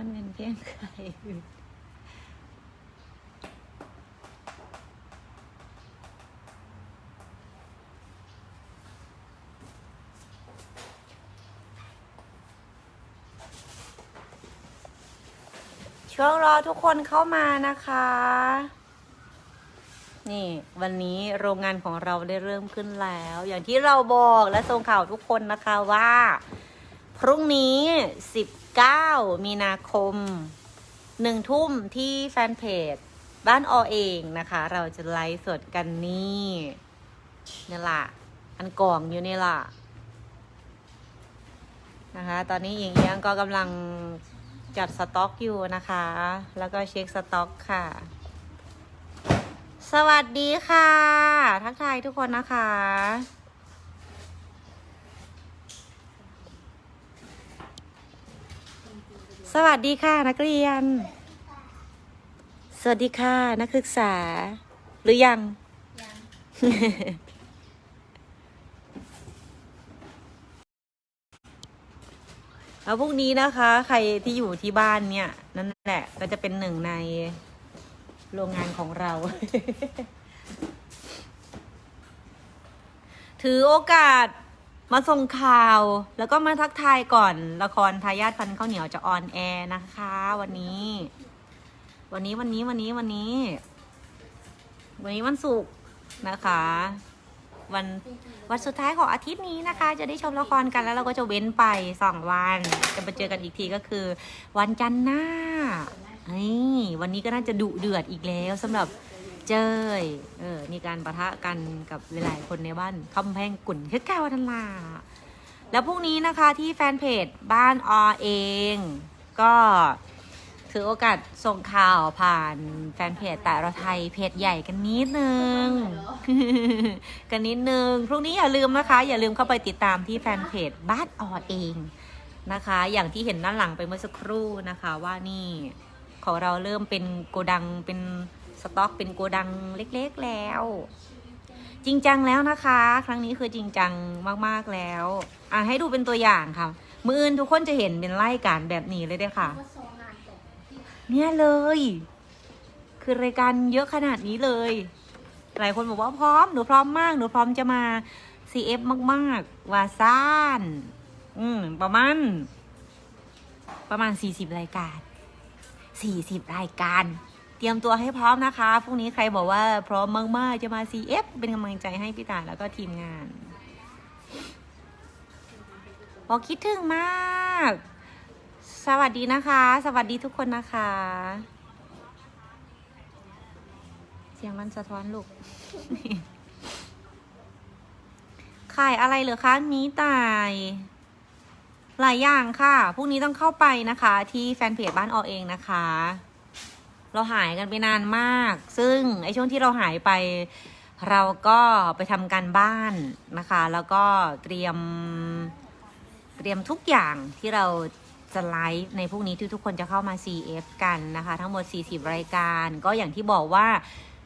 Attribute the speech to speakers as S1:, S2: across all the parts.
S1: มันเป็นเพียงใครช่วงรอทุกคนเข้ามานะคะ นี่วันนี้โรงงานของเราได้เริ่มขึ้นแล้ว อย่างที่เราบอกและส่งข่าวทุกคนนะคะว่า พรุ่งนี้ 9 มีนาคมหนึ่งทุ่มที่แฟนเพจ บ้านอเองนะคะ เราจะไลฟ์สดกันนี่นี่ละอันกล่องอยู่นี่ละนะคะ ตอนนี้อิงเอียงก็กำลังจัดสต็อกอยู่นะคะ แล้วก็เช็คสต็อกค่ะ สวัสดีค่ะ ทักทายทุกคนนะคะ สวัสดีค่ะนักเรียน สวัสดีค่ะนักศึกษา หรือยัง แล้วพรุ่งนี้นะคะ ใครที่อยู่ที่บ้านเนี่ย นั่นแหละ ก็จะเป็นหนึ่งในโรงงานของเรา ถือโอกาส มาส่งข่าวแล้วก็มาทักทายก่อนละครทายาทพันธ์ข้าวเหนียวจะออนแอร์นะคะ วันนี้ วันนี้วันนี้วันนี้วันนี้ วันนี้วันศุกร์นะคะ วันวันสุดท้ายของอาทิตย์นี้นะคะ จะได้ชมละครกันแล้วเราก็จะเว้นไปสองวัน จะมาเจอกันอีกทีก็คือ วันจันทร์หน้าเฮ้ยวันนี้ก็น่าจะดุเดือดอีกแล้วสำหรับ เจยเออมีการประทะกันกับหลายๆคนในบ้านคำแพงกุ่นคือเก้าทันลาแล้วพรุ่งนี้นะคะที่แฟนเพจบ้านอเอง ก็ถือโอกาสส่งข่าวผ่านแฟนเพจแต่เราไทยเพจใหญ่กันนิดนึง กันนิดนึง พรุ่งนี้อย่าลืมนะคะ อย่าลืมเข้าไปติดตามที่แฟนเพจบ้านออเองนะคะ อย่างที่เห็นด้านหลังไปเมื่อสักครู่นะคะว่านี่ของเราเริ่มเป็นโกดังเป็น ต็อกเป็นโกดังเล็กๆแล้ว จริงจังแล้วนะคะ ครั้งนี้คือจริงจังมากๆแล้ว อะให้ดูเป็นตัวอย่างค่ะ มืออื่นทุกคนจะเห็นเป็นไล่การแบบนี้เลยเด้ค่ะ เนี่ยเลย คือรายการเยอะขนาดนี้เลย หลายคนบอกว่าพร้อมหนูพร้อมมากหนูพร้อมจะมา CF มากๆวาซ่านอืมประมาณ ประมาณ 40 รายการ 40 รายการ เตรียมตัวให้พร้อมนะคะพรุ่งนี้ใครบอกว่าพร้อมมากๆจะมา CF เป็นกำลังใจให้พี่ตายแล้วก็ทีมงานบอกคิดถึงมาก สวัสดีนะคะ สวัสดีทุกคนนะคะ เสียงมันสะท้อนลูกขายอะไรเหรอคะนี้ตายหลายอย่างค่ะ พรุ่งนี้ต้องเข้าไปนะคะ ที่แฟนเพจบ้านออเองนะคะ เราหายกันไปนานมาก ซึ่งไอช่วงที่เราหายไป เราก็ไปทำการบ้านนะคะ แล้วก็เตรียมเตรียมทุกอย่างที่เราจะไลฟ์ในพรุ่งนี้ที่ทุกคนจะเข้ามา CF กันนะคะ ทั้งหมด 40 รายการ ก็อย่างที่บอกว่า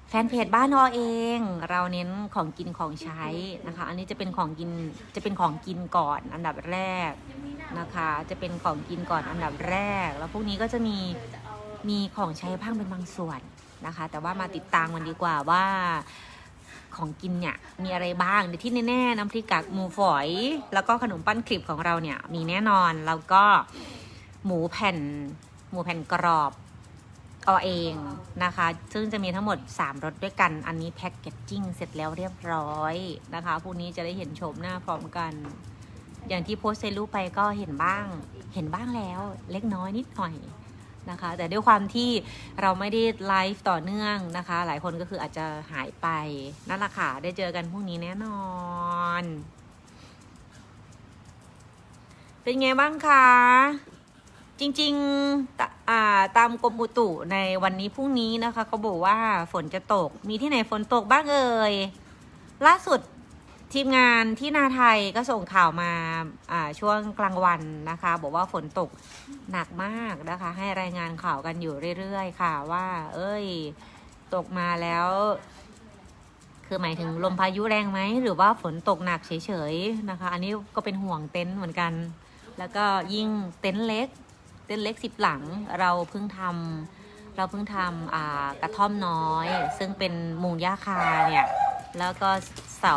S1: แฟนเพจบ้านนอเอง เราเน้นของกินของใช้นะคะ อันนี้จะเป็นของกินจะเป็นของกินก่อนอันดับแรกนะคะ จะเป็นของกินก่อนอันดับแรก แล้วพวกนี้ก็จะมี มีของใช้พังเป็นบางส่วนนะคะ แต่ว่ามาติดตามกันดีกว่าว่าของกินเนี่ยมีอะไรบ้างเดี๋ยวที่แน่ๆน้ำพริกกากหมูฝอย แล้วก็ขนมปั้นคลิปของเราเนี่ยมีแน่นอนแล้วก็หมูแผ่น หมูแผ่นกรอบเอาเองนะคะ ซึ่งจะมีทั้งหมด 3รสด้วยกัน อันนี้แพ็กเกจจิ้งเสร็จแล้วเรียบร้อยนะคะพรุ่งนี้จะได้เห็นโฉมหน้าพร้อมกัน อย่างที่โพสต์เซรูปไปก็เห็นบ้าง เห็นบ้างแล้ว เล็กน้อยนิดหน่อย นะคะ แต่ด้วยความที่เราไม่ได้ไลฟ์ต่อเนื่องนะคะ หลายคนก็คืออาจจะหายไปนั่นแหละค่ะได้เจอกันพรุ่งนี้แน่นอน เป็นไงบ้างคะจริงๆตาตามกรมอุตุในวันนี้พรุ่งนี้นะคะเขาบอกว่าฝนจะตกมีที่ไหนฝนตกบ้างเอ่ยล่าสุด ทีมงานที่นาไทยก็ส่งข่าวมาช่วงกลางวันนะคะ บอกว่าฝนตกหนักมากนะคะ ให้รายงานข่าวกันอยู่เรื่อยๆค่ะว่า เอ้ย ตกมาแล้ว คือหมายถึงลมพายุแรงไหม หรือว่าฝนตกหนักเฉยๆนะคะ อันนี้ก็เป็นห่วงเต็นท์เหมือนกัน แล้วก็ยิ่งเต็นท์เล็ก เต้นท์เล็กสิบหลังเราเพิ่งทำเราเพิ่งทำกระท่อมน้อย ซึ่งเป็นมุงหญ้าคาเนี่ยแล้วก็เสา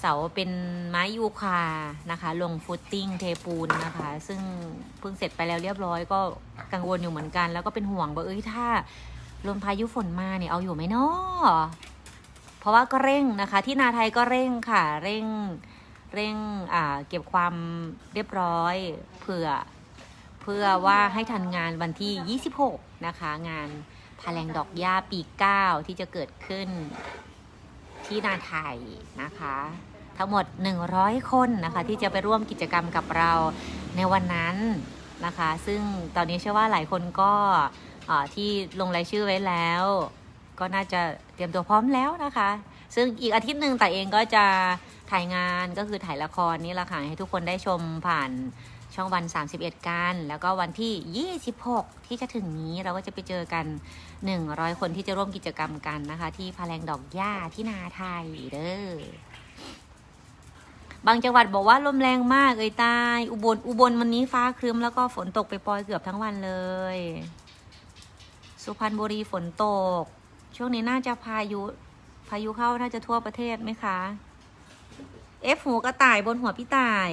S1: เสาเป็นไม้ยูคานะคะ ลงฟุตติ้งเทปูนนะคะ ซึ่งเพิ่งเสร็จไปแล้วเรียบร้อยก็กังวลอยู่เหมือนกัน แล้วก็เป็นห่วงว่าเอ้ยถ้าลมพายุฝนมาเนี่ยเอาอยู่ไหมเนาะเพราะว่าก็เร่งนะคะ ที่นาไทยก็เร่งค่ะ เร่งเร่งอ่าเก็บความเรียบร้อยเผื่อเพื่อว่าให้ทันงานวันที่ 26 นะคะ งานพาแรงดอกหญ้าปี 9 ที่จะเกิดขึ้น ที่นาไทยนะคะ ทั้งหมด 100 คนนะคะที่จะไปร่วมกิจกรรมกับเราในวันนั้นนะคะ ซึ่งตอนนี้เชื่อว่าหลายคนก็ที่ลงรายชื่อไว้แล้ว ก็น่าจะเตรียมตัวพร้อมแล้วนะคะ ซึ่งอีกอาทิตย์หนึ่งแต่เองก็จะถ่ายงานก็คือถ่ายละครนี่แหละค่ะให้ทุกคนได้ชมผ่าน ช่องวัน 31 กัน แล้วก็วันที่ 26 ที่จะถึงนี้เราก็จะไปเจอกัน 100 คนที่จะร่วมกิจกรรมกันนะคะ ที่พาแรงดอกหญ้าที่นาไทยเด้อบางจังหวัดบอกว่าลมแรงมากเอ้ยใต้อุบลอุบลวันนี้ฟ้าครึ้มแล้วก็ฝนตกไปปล่อยเกือบทั้งวันเลย สุพรรณบุรีฝนตก ช่วงนี้น่าจะพายุ พายุเข้าน่าจะทั่วประเทศไหมคะ เอฟหูกระต่ายบนหัวพี่ต่าย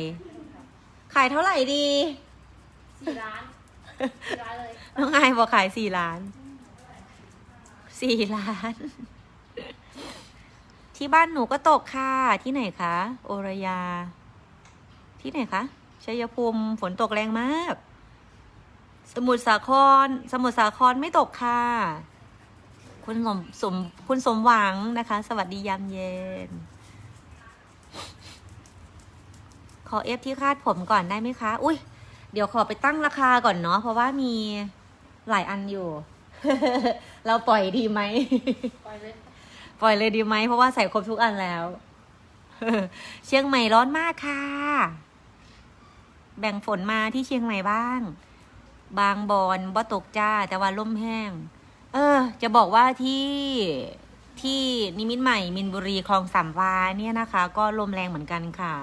S1: ขายเท่าไหร่ดี
S2: สี่ล้านสี่ล้านเลย
S1: น้องไอายบอกขายสี่ล้าน สี่ล้าน ที่บ้านหนูก็ตกค่ะ ที่ไหนคะ โอรยา ที่ไหนคะ ชัยภูมิฝนตกแรงมาก สมุทรสาคร สมุทรสาครไม่ตกค่ะ คุณสมสมคุณสมหวังนะคะ สวัสดียามเย็น ขอเอฟที่คาดผมก่อนได้ไหมคะ อุ้ยเดี๋ยวขอไปตั้งราคาก่อนเนาะเพราะว่ามีหลายอันอยู่ เราปล่อยดีไหม
S2: ปล่อยเลย
S1: ปล่อยเลยดีไหมเพราะว่าใส่ครบทุกอันแล้ว เชียงใหม่ร้อนมากค่ะ แบ่งฝนมาที่เชียงใหม่บ้าง บางบอนบ่ตกจ้า แต่ว่าล่มแห้ง เออ จะบอกว่าที่ที่นิมิตรใหม่มินบุรีคลองสามวาเนี่ยนะคะ ก็ลมแรงเหมือนกันค่ะ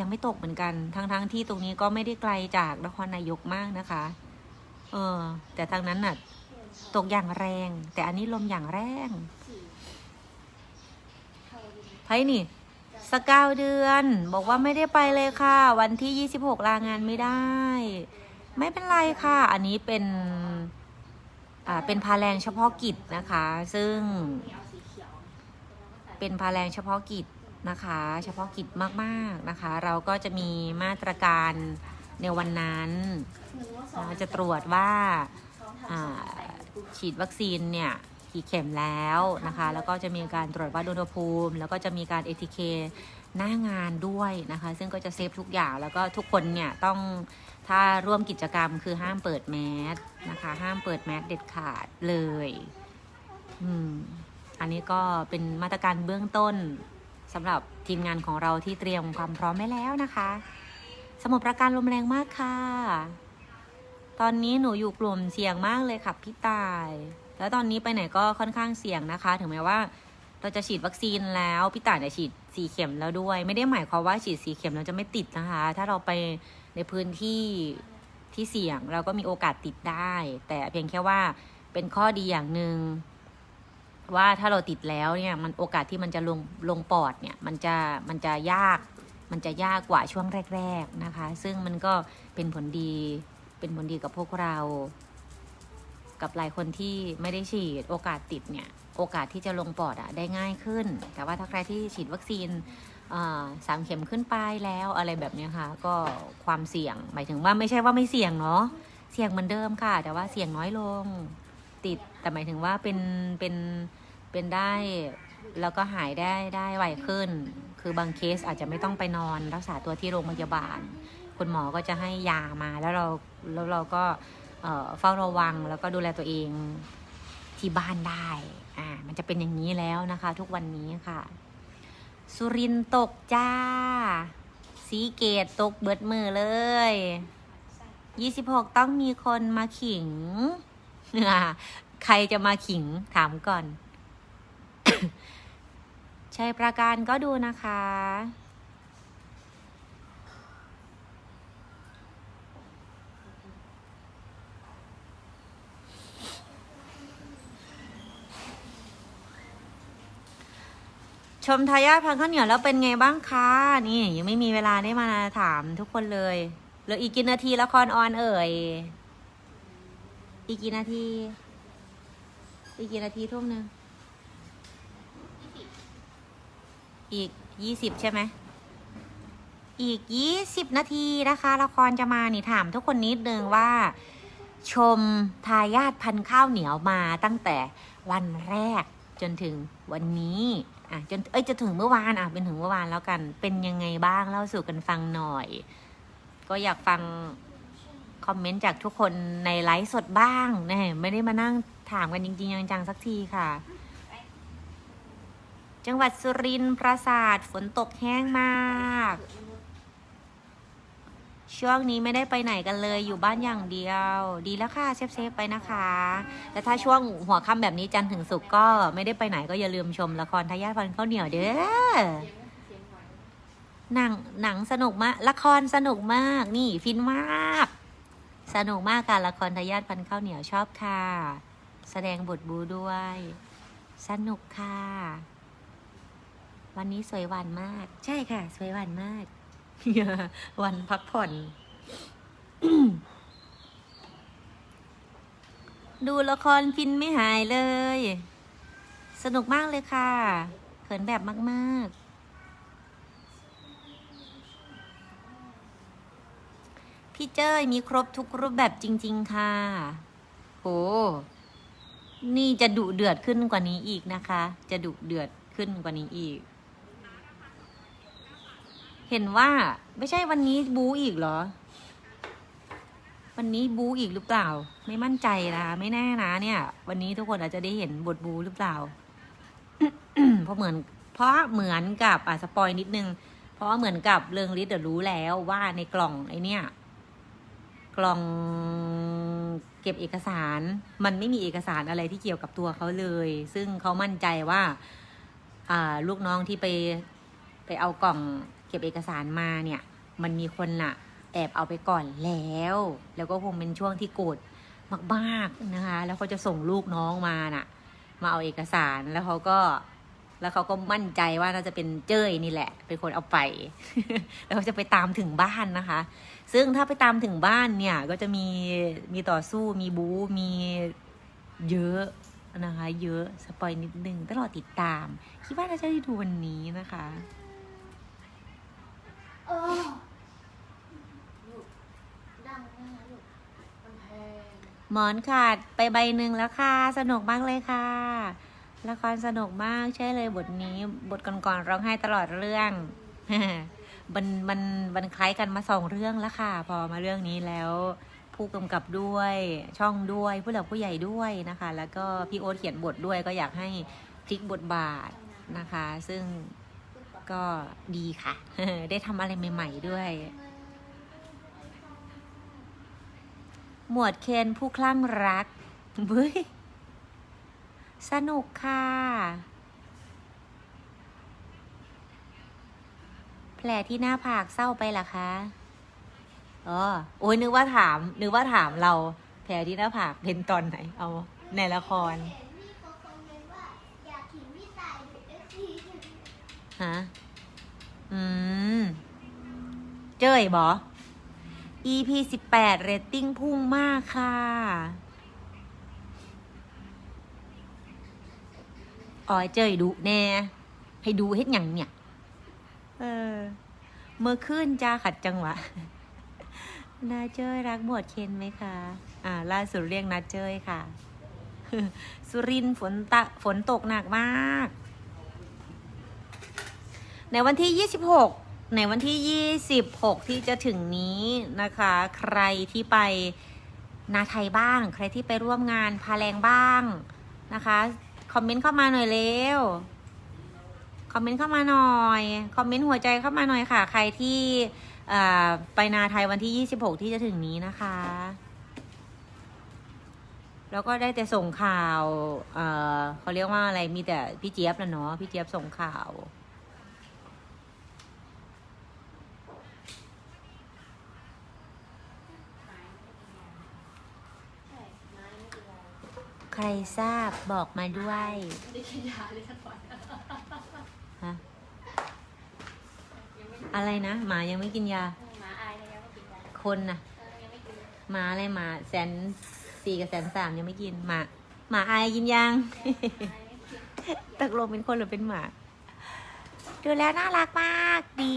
S1: ยังไม่ตกเหมือนกันทั้งทั้งๆที่ตรงนี้ก็ไม่ได้ไกลจากนครนายกมากนะคะ เออ แต่ทางนั้นน่ะ ตกอย่างแรง แต่อันนี้ลมอย่างแรงไพ่นี่สกาวเดือน บอกว่าไม่ได้ไปเลยค่ะ วันที่26ลางานไม่ได้ ไม่เป็นไรค่ะ อันนี้เป็นอ่าเป็นพาแรงเฉพาะกิจนะคะ ซึ่ง เป็นพาแรงเฉพาะกิจ นะคะ เฉพาะกิจมากๆนะคะ เราก็จะมีมาตรการในวันนั้นจะตรวจว่าฉีดวัคซีนเนี่ยกี่เข็มแล้วนะคะ แล้วก็จะมีการตรวจวัดอุณหภูมิ แล้วก็จะมีการ ATK หน้างานด้วยนะคะ ซึ่งก็จะเซฟทุกอย่างแล้วก็ทุกคนเนี่ยต้องถ้าร่วมกิจกรรมคือห้ามเปิดแมสนะคะ ห้ามเปิดแมสเด็ดขาดเลย อืม อันนี้ก็เป็นมาตรการเบื้องต้น สำหรับทีมงานของเราที่เตรียมความพร้อมไว้แล้วนะคะ สมุทรปราการลมแรงมากค่ะ ตอนนี้หนูอยู่กลุ่มเสี่ยงมากเลยค่ะพี่ตาย แล้วตอนนี้ไปไหนก็ค่อนข้างเสี่ยงนะคะ ถึงแม้ว่าเราจะฉีดวัคซีนแล้วพี่ต่ายเนี่ยฉีดสีเข็มแล้วด้วย ไม่ได้หมายความว่าฉีดสีเข็มเราจะไม่ติดนะคะ ถ้าเราไปในพื้นที่ที่เสี่ยงเราก็มีโอกาสติดได้ แต่เพียงแค่ว่าเป็นข้อดีอย่างหนึ่ง ว่าถ้าเราติดแล้วเนี่ยมันโอกาสที่มันจะลงลงปอดเนี่ยมันจะมันจะยากมันจะยากกว่าช่วงแรก ๆนะคะ ซึ่งมันก็เป็นผลดีเป็นผลดีกับพวกเรา กับหลายคนที่ไม่ได้ฉีดโอกาสติดเนี่ยโอกาสที่จะลงปอดอะได้ง่ายขึ้น แต่ว่าถ้าใครที่ฉีดวัคซีนอ่าสามเข็มขึ้นไปแล้วอะไรแบบนี้ค่ะ ก็ความเสี่ยงหมายถึงว่าไม่ใช่ว่าไม่เสี่ยงเนาะเสี่ยงเหมือนเดิมค่ะ แต่ว่าเสี่ยงน้อยลงติดแต่หมายถึงว่าเป็นเป็นเเป็นได้แล้วก็หายได้ได้ไวขึ้น คือบางเคสอาจจะไม่ต้องไปนอนรักษาตัวที่โรงพยาบาล คุณหมอก็จะให้ยามาแล้วเราแล้วเราก็เฝ้าระวังแล้วก็ดูแลตัวเองที่บ้านได้อ่ามันจะเป็นอย่างนี้แล้วนะคะ ทุกวันนี้ค่ะ สุรินตกจ้า สีเกตตกเบิดมือเลย26ต้องมีคนมาขิงอ่าใครจะมาขิงถามก่อน ชัยประการก็ดูนะคะ ชมทายาทพันข้าวเหนียวแล้วเป็นไงบ้างคะ นี่ยังไม่มีเวลาได้มาถามทุกคนเลยเหลืออีกกี่นาทีละครออนเอ่ย อีกกี่นาที อีกกี่นาทีทุ่มหนึ่ง อีกยี่สิบใช่ไหม อีกยี่สิบนาทีนะคะ ละครจะมานี่ถามทุกคนนิดนึงว่า ชมทายาทพันข้าวเหนียวมาตั้งแต่วันแรกจนถึงวันนี้อะจนเอ้ยจะถึงเมื่อวานอะเป็นถึงเมื่อวานแล้วกัน เป็นยังไงบ้างเล่าสู่กันฟังหน่อย ก็อยากฟังคอมเมนต์จากทุกคนในไลฟ์สดบ้างนะไม่ได้มานั่งถามกันจริงๆจังๆสักทีค่ะ จังหวัดสุรินทร์ปราสาทฝนตกแห้งมาก ช่วงนี้ไม่ได้ไปไหนกันเลยอยู่บ้านอย่างเดียว ดีแล้วค่ะเซฟเซฟๆไปนะคะและถ้าช่วงหัวค่ำแบบนี้จันถึงศุกก็ไม่ได้ไปไหนก็อย่าลืมชมละครทายาทพันธุ์ข้าวเหนียวเด้อ
S2: ห
S1: นังหนังสนุกมาก ละครสนุกมาก นี่ฟินมาก สนุกมากการละครทายาทพันธุ์ข้าวเหนียวชอบค่ะ แสดงบทบูด้วย สนุกค่ะ วันนี้สวยหวานมาก ใช่ค่ะ สวยหวานมาก วันพักผ่อน ดูละครฟินไม่หายเลย สนุกมากเลยค่ะ เขินแบบมาก ๆ พี่เจ้ยมีครบทุกรูปแบบจริง ๆ ค่ะ โหนี่จะดุเดือดขึ้นกว่านี้อีกนะคะ จะดุเดือดขึ้นกว่านี้อีก เห็นว่าไม่ใช่วันนี้บูอีกเหรอ วันนี้บูอีกหรือเปล่า ไม่มั่นใจนะไม่แน่นะเนี่ย วันนี้ทุกคนอาจจะได้เห็นบทบูหรือเปล่า เพราะเหมือน เพราะเหมือนกับอะสปอยนิดนึง เพราะว่าเหมือนกับเรืองฤทธิ์อะรู้แล้วว่าในกล่องไอเนี่ย กล่องเก็บเอกสาร มันไม่มีเอกสารอะไรที่เกี่ยวกับตัวเขาเลย ซึ่งเขามั่นใจว่า อ่า ลูกน้องที่ไปไปเอากล่อง เก็บเอกสารมาเนี่ย มันมีคนน่ะแอบเอาไปก่อนแล้ว แล้วก็คงเป็นช่วงที่โกรธมากๆนะคะ แล้วเขาจะส่งลูกน้องมาน่ะ มาเอาเอกสารแล้วเขาก็ แล้วเขาก็มั่นใจว่าน่าจะเป็นเจ้ยนี่แหละ เป็นคนเอาไป แล้วเขาจะไปตามถึงบ้านนะคะ ซึ่งถ้าไปตามถึงบ้านเนี่ย ก็จะมีมีต่อสู้มีบู๊มีเยอะนะคะ เยอะสปอยนิดนึงตลอดติดตาม คิดว่าน่าจะได้ดูวันนี้นะคะ
S2: เออลูกดังมากลูกมันแพง
S1: หมอนขาดไปใบหนึ่งแล้วค่ะ สนุกมากเลยค่ะ ละครสนุกมากใช่เลยบทนี้ บทก่อนๆร้องไห้ตลอดเรื่อง มันมันมันคล้ายกันมาสองเรื่องแล้วค่ะ พอมาเรื่องนี้แล้ว ผู้กำกับด้วยช่องด้วยผู้หลักผู้ใหญ่ด้วยนะคะ แล้วก็พี่โอ๊ตเขียนบทด้วยก็อยากให้พลิกบทบาทนะคะ ซึ่งก็ดีค่ะ ได้ทำอะไรใหม่ ๆด้วย หมวดเคนผู้คลั่งรักเบ้ยสนุกค่ะ แผลที่หน้าผากเศร้าไปหรอคะอ๋อโอ้ยนึกว่าถาม นึกว่าถามเรา แผลที่หน้าผากเป็นตอนไหน เอา ในละคร ฮะ อืม เจ้ยบอ EP สิบแปดเรตติ้งพุ่งมากค่ะ อ๋อเจ้ยดูแน่ ให้ดูเฮ็ดหยังเนี่ย เออ เมื่อคืนจ้าขัดจังหวะ นาเจ้ยรักหมวดเคนไหมคะ อ่า ล่าสุดเรียกนาเจ้ยค่ะ สุรินทร์ฝนตะฝนตกหนักมาก ในวันที่ 26 ในวันที่ 26 ที่จะถึงนี้นะคะ ใครที่ไปนาไทยบ้าง ใครที่ไปร่วมงานพาแรงบ้างนะคะ คอมเมนต์เข้ามาหน่อยเร็ว คอมเมนต์เข้ามาหน่อย คอมเมนต์หัวใจเข้ามาหน่อยค่ะ ใครที่ไปนาไทยวันที่ 26 ที่จะถึงนี้นะคะ แล้วก็ได้แต่ส่งข่าวเเขาเรียกว่าอะไร มีแต่พี่เจี๊ยบนะเนาะ พี่เจี๊ยบส่งข่าว
S2: ใช่ไม้ไม่เป็นไร
S1: ใค รทราบบอกมาด้วย
S2: ไม่ได้กินยาเลยสักวัน
S1: ฮะอะไรนะหมายังไม่กินยา
S2: หมาอายเลยยังไม่กินยา
S1: คนนะ
S2: เออยังไม่กินเลย
S1: หมาอะไรหมาแสนสี่กับแสนสามยังไม่กินหมาหมาอายกินยัง
S2: อายไม่กิน
S1: ตกลงเป็นคนหรือเป็นหมา ดูแลน่ารักมาก ดี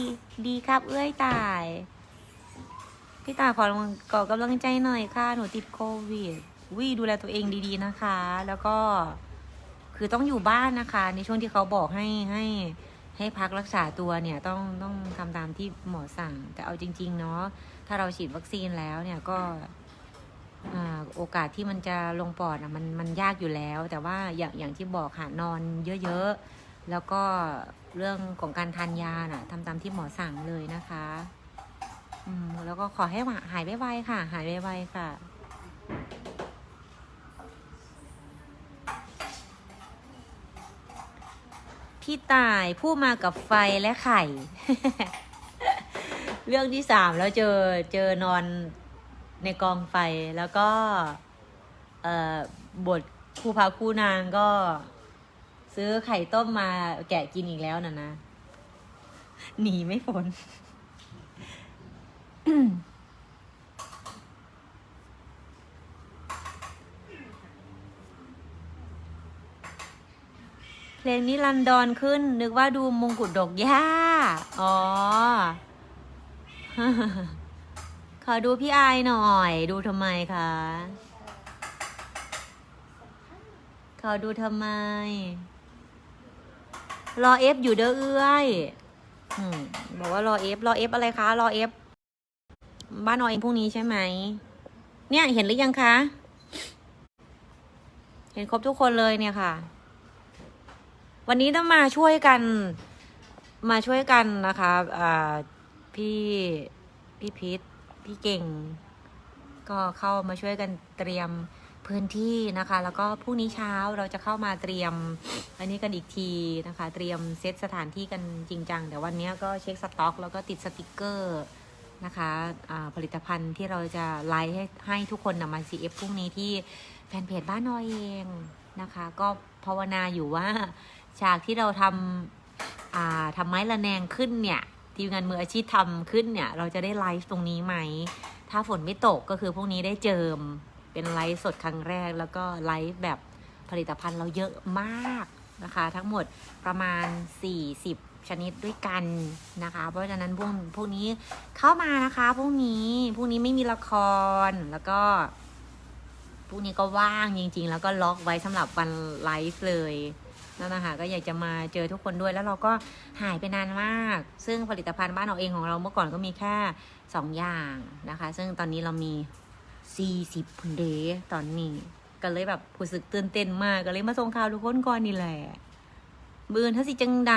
S1: ดีครับ เอ้ยตาย พี่ตายขอกำลังขอกำลังใจหน่อยค่ะ หนูติดโควิด วิดูแลตัวเองดีๆนะคะ แล้วก็คือต้องอยู่บ้านนะคะ ในช่วงที่เขาบอกให้ให้ให้พักรักษาตัวเนี่ยต้องต้องทำตามที่หมอสั่ง แต่เอาจริง ๆ เนาะถ้าเราฉีดวัคซีนแล้วเนี่ยก็โอกาสที่มันจะลงปอดอะมันมันยากอยู่แล้ว แต่ว่าอย่างอย่างที่บอกค่ะนอนเยอะๆ แล้วก็เรื่องของการทานยาน่ะทำตามที่หมอสั่งเลยนะคะอืมแล้วก็ขอให้หายไวๆค่ะ หายไวๆค่ะ พี่ตายผู้มากับไฟและไข่ เรื่องที่สามแล้วเจอเจอนอนในกองไฟแล้วก็ เอ่อบทคู่พาคู่นางก็ ซื้อไข่ต้มมาแกะกินอีกแล้วนะนะ หนีไม่พ้น งนี้ลันดอนขึ้น นึกว่าดูมงกุฎดอกหญ้า อ๋อ ขอดูพี่อายหน่อย ดูทำไมคะ ขอดูทำไม รอเอฟอยู่เด้อเอื้อยบอกว่ารอเอฟรอเอฟอะไรคะ รอเอฟบ้านนอเองพรุ่งนี้ใช่ไหม เนี่ยเห็นหรือยังคะ เห็นครบทุกคนเลยเนี่ยค่ะ วันนี้ต้องมาช่วยกันมาช่วยกันนะคะอ่าพี่พี่พิษพี่เก่ง ก็เข้ามาช่วยกันเตรียมพื้นที่นะคะ แล้วก็พรุ่งนี้เช้าเราจะเข้ามาเตรียม อันนี้กันอีกทีนะคะ เตรียมเซตสถานที่กันจริงจังแต่วันนี้ก็เช็คสต็อก แล้วก็ติดสติกเกอร์นะคะอ่าผลิตภัณฑ์ที่เราจะไลฟ์ให้ให้ทุกคนนำมา CF พรุ่งนี้ที่แฟนเพจบ้านนอยเองนะคะ ก็ภาวนาอยู่ว่า ฉากที่เราทำาทำไม้ระแนงขึ้นเนี่ยทีมงานมืออาชีพทำขึ้นเนี่ย เราจะได้ไลฟ์ตรงนี้ไหม ถ้าฝนไม่ตกก็คือพวกนี้ได้เจิม เป็นไลฟ์สดครั้งแรก แล้วก็ไลฟ์แบบผลิตภัณฑ์เราเยอะมากนะคะ ทั้งหมดประมาณ 40 ชนิดด้วยกันนะคะ เพราะฉะนั้นพวกพวกนี้เข้ามานะคะพวกนี้พวกนี้ไม่มีละครแล้วก็พวกนี้ก็ว่างจริง ๆ แล้วก็ล็อกไว้สำหรับวันไลฟ์เลย นั่นนะคะก็อยากจะมาเจอทุกคนด้วยแล้วเราก็หายไปนานมาก ซึ่งผลิตภัณฑ์บ้านเราเองของเราเมื่อก่อนก็มีแค่สองอย่างนะคะ ซึ่งตอนนี้เรามี 40พุนเดตอนนี้ ก็เลยแบบผู้สึกตื่นเต้นมากก็เลยมาส่งข่าวทุกคนก่อนนี่แหละเบือนถ้าสิจังได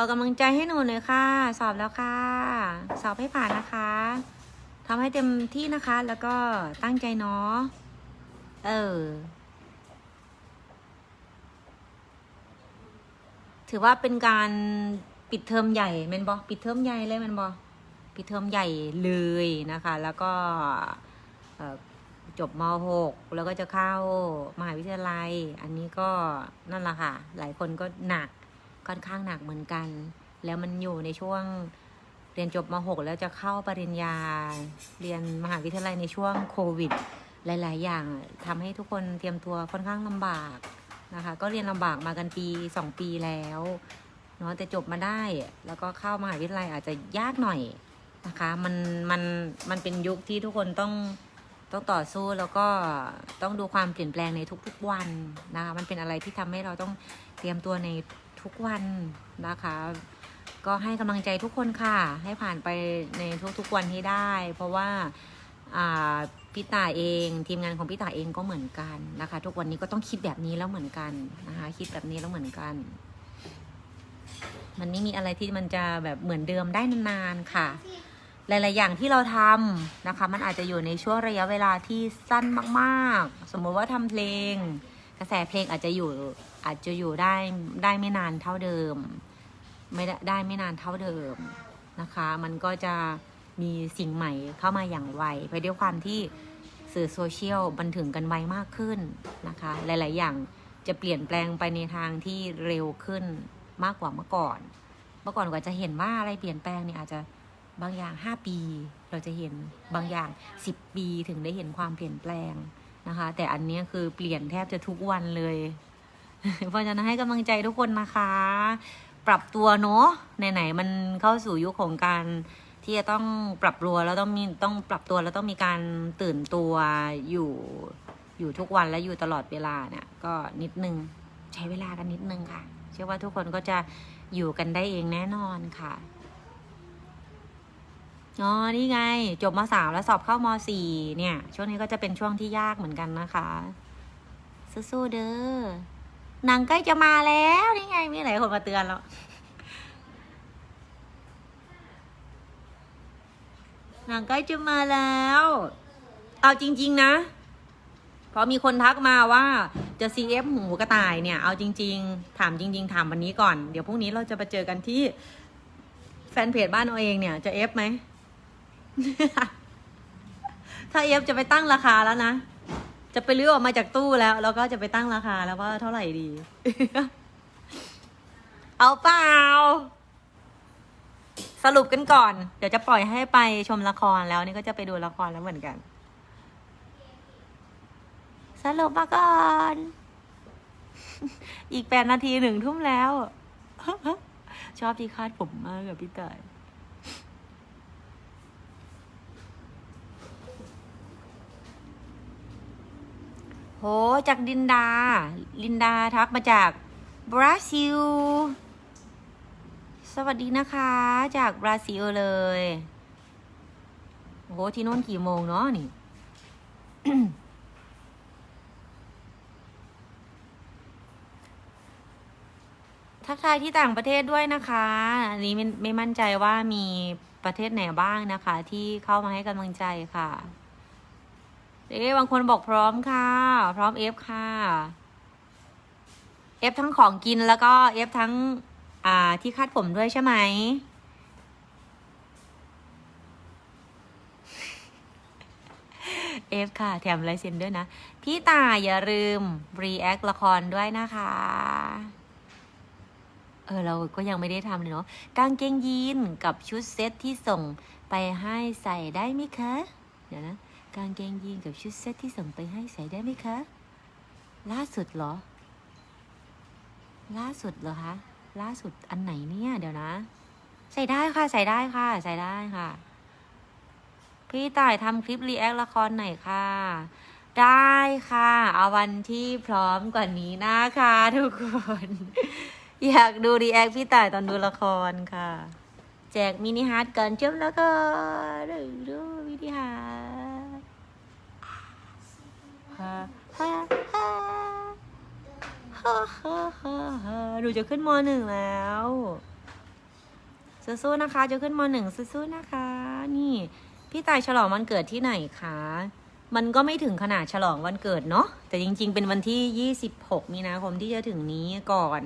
S1: อกำลังใจให้หนูหน่อยค่ะ สอบแล้วค่ะ สอบให้ผ่านนะคะทำให้เต็มที่นะคะ แล้วก็ตั้งใจเนาะ เออ ถือว่าเป็นการปิดเทอมใหญ่แมนบอปิดเทอมใหญ่เลยแมนบอปิดเทอมใหญ่เลยนะคะ แล้วก็จบม .6 แล้วก็จะเข้ามหาวิทยาลัย อันนี้ก็นั่นแหละค่ะ หลายคนก็หนัก ค่อนข้างหนักเหมือนกัน แล้วมันอยู่ในช่วงเรียนจบม .6 แล้วจะเข้าปริญญา เรียนมหาวิทยาลัยในช่วงโควิด หลาย ๆ อย่างทำให้ทุกคนเตรียมตัวค่อนข้างลำบากนะคะ ก็เรียนลำบากมากันปีสองปีแล้วเนาะแต่จบมาได้ แล้วก็เข้ามหาวิทยาลัยอาจจะยากหน่อยนะคะ มันมันมันเป็นยุคที่ทุกคนต้องต้องต่อสู้แล้วก็ต้องดูความเปลี่ยนแปลงในทุกๆวันนะคะ มันเป็นอะไรที่ทำให้เราต้องเตรียมตัวใน ทุกวันนะคะ ก็ให้กำลังใจทุกคนค่ะ ให้ผ่านไปในทุกๆวันให้ได้ เพราะว่าอ่าพี่ตาเองทีมงานของพี่ตาเองก็เหมือนกันนะคะ ทุกวันนี้ก็ต้องคิดแบบนี้แล้วเหมือนกันนะคะ คิดแบบนี้แล้วเหมือนกัน มันไม่มีอะไรที่มันจะแบบเหมือนเดิมได้นานๆค่ะ หลาย ๆ อย่างที่เราทำนะคะ มันอาจจะอยู่ในช่วงระยะเวลาที่สั้นมาก ๆ สมมติว่าทำเพลง กระแสเพลงอาจจะอยู่อาจจะอยู่ได้ได้ไม่นานเท่าเดิม ไม่ได้ได้ไม่นานเท่าเดิมนะคะ มันก็จะมีสิ่งใหม่เข้ามาอย่างไวเพราะด้วยความที่สื่อโซเชียลบันถึงกันไวมากขึ้นนะคะ หลาย ๆ อย่างจะเปลี่ยนแปลงไปในทางที่เร็วขึ้นมากกว่าเมื่อก่อน เมื่อก่อนกว่าจะเห็นว่าอะไรเปลี่ยนแปลงเนี่ยอาจจะบางอย่าง 5 ปี เราจะเห็นบางอย่าง 10 ปีถึงได้เห็นความเปลี่ยนแปลง นะคะ แต่อันนี้คือเปลี่ยนแทบจะทุกวันเลย เพราะฉะนั้นให้กำลังใจทุกคนนะคะ ปรับตัวเนาะไหนๆมันเข้าสู่ยุคของการที่จะต้องปรับตัวแล้วต้องมีต้องปรับตัวแล้วต้องมีการตื่นตัวอยู่อยู่ทุกวันและอยู่ตลอดเวลาเนี่ยก็นิดนึงใช้เวลากันนิดนึงค่ะ เชื่อว่าทุกคนก็จะอยู่กันได้เองแน่นอนค่ะ อ๋อ นี่ไง จบมสามแล้วสอบเข้ามสี่เนี่ย ช่วงนี้ก็จะเป็นช่วงที่ยากเหมือนกันนะคะ สู้ๆเด้อหนังใกล้จะมาแล้วนี่ไง มีหลายคนมาเตือนแล้วหนังใกล้จะมาแล้ว เอาจริง ๆ นะพราะมีคนทักมาว่าจะ CF หูกระต่ายเนี่ย เอาจริง ๆ ถามจริง ๆ ถามวันนี้ก่อน เดี๋ยวพรุ่งนี้เราจะไปเจอกันที่แฟนเพจบ้านเราเองเนี่ย จะ F ไหม ถ้า F จะไปตั้งราคาแล้วนะ จะไปเลือกออกมาจากตู้แล้ว แล้วก็จะไปตั้งราคาแล้วว่าเท่าไหร่ดี เอาเปล่า สรุปกันก่อน เดี๋ยวจะปล่อยให้ไปชมละครแล้วนี่ก็จะไปดูละครแล้วเหมือนกัน สรุปมาก่อน อีกแปดนาทีหนึ่งทุ่มแล้ว ชอบที่คาดผมมากกับพี่เตย โห จากดินดา ลินดาทักมาจากบราซิล สวัสดีนะคะ จากบราซิลเลย โห ที่โน่นกี่โมงเนาะนี่ทักทายที่ต่างประเทศด้วยนะคะ อันนี้ไม่ไม่มั่นใจว่ามีประเทศไหนบ้างนะคะ ที่เข้ามาให้กำลังใจค่ะ เอ๊บางคนบอกพร้อมค่ะ พร้อมเอฟค่ะเอฟทั้งของกินแล้วก็เอฟทั้ง อ่าที่คาดผมด้วยใช่ไหมเอฟค่ะ แถมลายเซ็นด้วยนะ พี่ตาอย่าลืมรีแอคละครด้วยนะคะ เออ เราก็ยังไม่ได้ทำเลยเนาะกางเกงยีนกับชุดเซ็ตที่ส่งไปให้ใส่ได้ไหมคะ เดี๋ยวนะ กางเกงยีนกับชุดเซ็ตที่ส่งไปให้ใส่ได้ไหมคะ ล่าสุดเหรอ ล่าสุดเหรอคะ ล่าสุดอันไหนเนี่ย เดี๋ยวนะ ใส่ได้ค่ะ ใส่ได้ค่ะ ใส่ได้ค่ะ พี่ต่ายทำคลิปรีแอคละครหน่อยค่ะ ได้ค่ะ เอาวันที่พร้อมกว่านี้นะคะทุกคน อยากดูรีแอคพี่ต่ายตอนดูละครค่ะ แจกมินิฮาร์ดก่อนจบแล้วก็ดูดูมินิฮาร์ด ฮ่าฮ่าฮ่าฮ่าฮ่าฮ่าฮ่าหนูจะขึ้นมหนึ่งแล้วสู้ๆนะคะ จะขึ้นมหนึ่งสู้ๆนะคะ นี่ พี่ตายฉลองวันเกิดที่ไหนคะ มันก็ไม่ถึงขนาดฉลองวันเกิดเนาะ แต่จริง ๆ เป็นวันที่ 26 มีนาคมที่จะถึงนี้ก่อน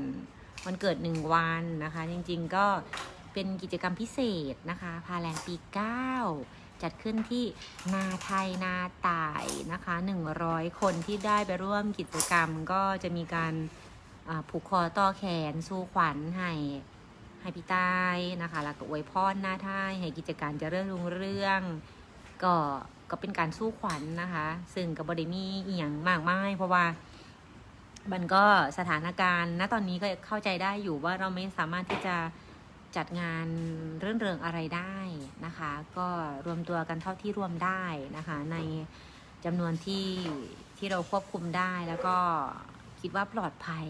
S1: วันเกิดหนึ่งวันนะคะ จริง ๆ ก็เป็นกิจกรรมพิเศษนะคะ พาแรงปี9 จัดขึ้นที่นาไทยนาตายนะคะ 100 คนที่ได้ไปร่วมกิจกรรมก็จะมีการผูกคอต่อแขน สู้ขวัญให้ให้พี่ตายนะคะ แล้วก็อวยพรหน้าท่ายให้กิจการจะเรื่องรุ่งเรื่อง ก็ก็เป็นการสู้ขวัญนะคะ ซึ่งกับบไดมีอีหยังมากมายเพราะว่ามันก็สถานการณ์ณตอนนี้ก็เข้าใจได้อยู่ว่าเราไม่สามารถที่จะ จัดงานเรื่องเริงอะไรได้นะคะ ก็รวมตัวกันเท่าที่รวมได้นะคะ ในจำนวนที่ที่เราควบคุมได้แล้วก็คิดว่าปลอดภัย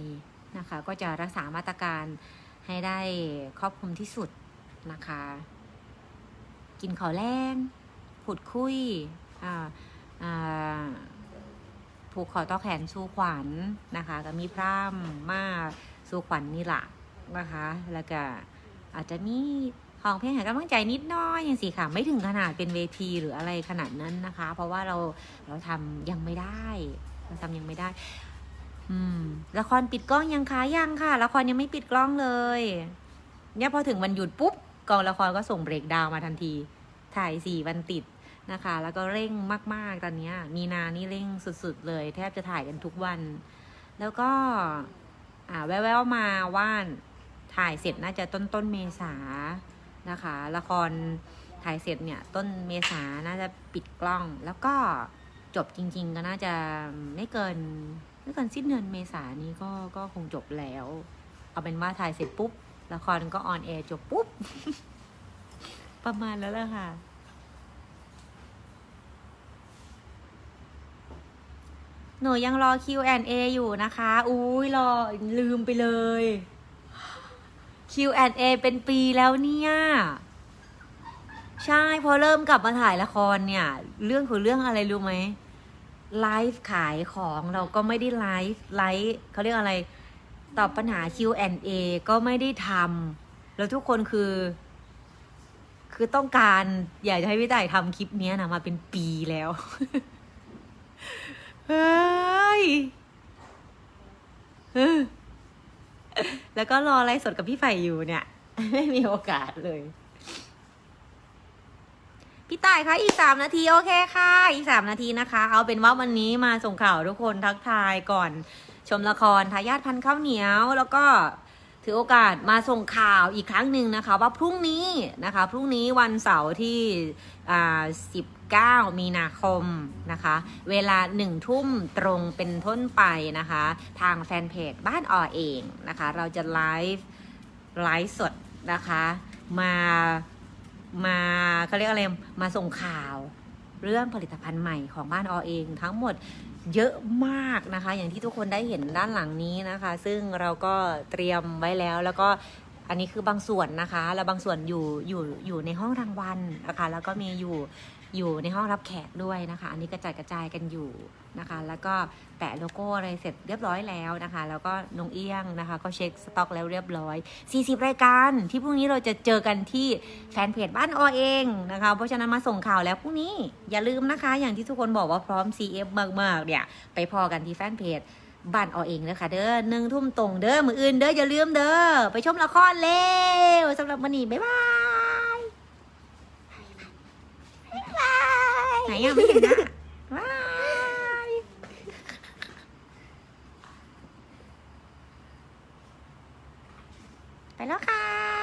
S1: นะคะ ก็จะรักษามาตรการให้ได้ครอบคลุมที่สุดนะคะ กินข้าวแรงพูดคุยผูกคอต่อแขนสู้ขวัญนะคะ ก็มีพร่ำมาสู้ขวัญนี่แหละนะคะ แล้วก็ อาจจะมีของเพลงหากำลังใจนิดน้อยอย่างสิค่ะ ไม่ถึงขนาดเป็นเวทีหรืออะไรขนาดนั้นนะคะ เพราะว่าเราเราทำยังไม่ได้เราทำยังไม่ได้ อืม ละครปิดกล้องยังคะยังค่ะ ละครยังไม่ปิดกล้องเลยเนี่ยพอถึงวันหยุดปุ๊บกองละครก็ส่งเบรกดาวมาทันที ถ่ายสี่วันติดนะคะ แล้วก็เร่งมาก ๆ ตอนนี้ มีนานี่เร่งสุด ๆ เลย แทบจะถ่ายกันทุกวัน แล้วก็ อ่า แววๆมาว่าน ถ่ายเสร็จน่าจะต้นต้นเมษานะคะ ละครถ่ายเสร็จเนี่ยต้นเมษาน่าจะปิดกล้อง แล้วก็จบจริง ๆ ก็น่าจะไม่เกินไม่เกินสิ้นเดือนเมษานี้ก็ก็คงจบแล้ว เอาเป็นว่าถ่ายเสร็จปุ๊บ ละครก็ออนแอร์จบปุ๊บ ประมาณแล้วแหละค่ะหนูยังรอ Q&A อยู่นะคะ อุ้ยรอลืมไปเลย Q&A เป็นปีแล้วเนี่ย ใช่พอเริ่มกลับมาถ่ายละครเนี่ย เรื่องคือเรื่องอะไรรู้ไหมไลฟ์ขายของเราก็ไม่ได้ไลฟ์ไลฟ์เขาเรียกอะไร ตอบปัญหา Q&A ก็ไม่ได้ทำแล้วทุกคนคือ คือต้องการอยากจะให้พี่ต่ายทำคลิปนี้นะมาเป็นปีแล้วเฮ้ยเออ แล้วก็รอไลฟ์สดกับพี่ไฝ่อยู่เนี่ย ไม่มีโอกาสเลย พี่ต่ายคะอีกสามนาทีโอเคค่ะ อีกสามนาทีนะคะ เอาเป็นว่าวันนี้มาส่งข่าวทุกคนทักทายก่อน ชมละครทายาทพันธ์ข้าวเหนียว แล้วก็ถือโอกาสมาส่งข่าวอีกครั้งหนึ่งนะคะ ว่าพรุ่งนี้นะคะ พรุ่งนี้วันเสาร์ที่อ่าสิบ 9 มีนาคมนะคะ เวลาหนึ่งทุ่มตรงเป็นต้นไปนะคะ ทางแฟนเพจบ้านออเองนะคะ เราจะไลฟ์ไลฟ์สดนะคะ มามาเขาเรียกอะไรมาส่งข่าวเรื่องผลิตภัณฑ์ใหม่ของบ้านออเองทั้งหมดเยอะมากนะคะ อย่างที่ทุกคนได้เห็นด้านหลังนี้นะคะ ซึ่งเราก็เตรียมไว้แล้วแล้วก็อันนี้คือบางส่วนนะคะ แล้วบางส่วนอยู่อยู่อยู่ในห้องรางวัลนะคะ แล้วก็มีอยู่ อยู่ในห้องรับแขกด้วยนะคะ อันนี้กระจายกระจายกันอยู่นะคะ แล้วก็แปะโลโก้อะไรเสร็จเรียบร้อยแล้วนะคะ แล้วก็นงเอี้ยงนะคะ ก็เช็คสต็อกแล้วเรียบร้อย 40 รายการที่พรุ่งนี้เราจะเจอกันที่แฟนเพจบ้านออเองนะคะ เพราะฉะนั้นมาส่งข่าวแล้วพรุ่งนี้อย่าลืมนะคะ อย่างที่ทุกคนบอกว่าพร้อม CF มากๆเนี่ยไปพอกันที่แฟนเพจบ้านออเองเด้อค่ะเด้อหนึ่งทุ่มตรงเด้อมืออื่นเด้ออย่าลืมเด้อไปชมละครเร็วสำหรับวันนี้บ๊ายบาย ไหนยังไม่เห็นหนะบายไปแล้วค่ะ